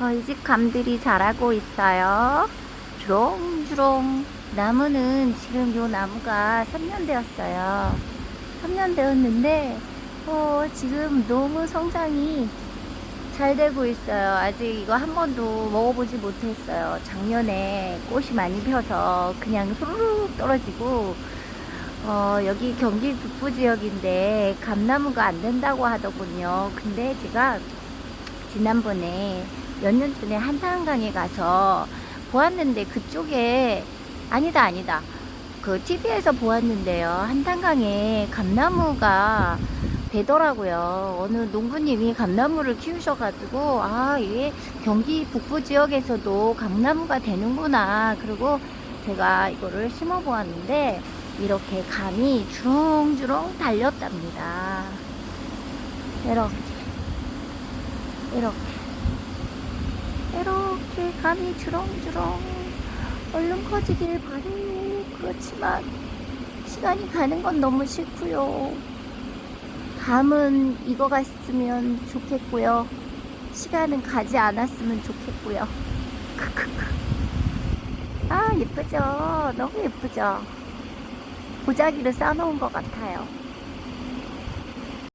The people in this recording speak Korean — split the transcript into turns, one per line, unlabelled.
저희 집 감들이 자라고 있어요. 주렁주렁. 나무는 지금 요 나무가 3년 되었어요. 3년 되었는데, 어, 지금 너무 성장이 잘 되고 있어요. 아직 이거 한 번도 먹어보지 못했어요. 작년에 꽃이 많이 펴서 그냥 소르륵 떨어지고, 어, 여기 경기 북부 지역인데 감나무가 안 된다고 하더군요. 근데 제가 지난번에 몇 년 전에 한탄강에 가서 보았는데 그쪽에 아니다 아니다. 그 TV에서 보았는데요. 한탄강에 감나무가 되더라고요. 어느 농부님이 감나무를 키우셔가지고 아 이게 경기 북부 지역에서도 감나무가 되는구나. 그리고 제가 이거를 심어 보았는데 이렇게 감이 주렁주렁 달렸답니다. 이렇게 이렇게 이렇게 감이 주렁주렁 얼른 커지길 바래요. 그렇지만 시간이 가는 건 너무 싫고요. 감은 익어갔으면 좋겠고요. 시간은 가지 않았으면 좋겠고요. 크크크. 아 예쁘죠? 너무 예쁘죠? 보자기를 싸놓은 것 같아요.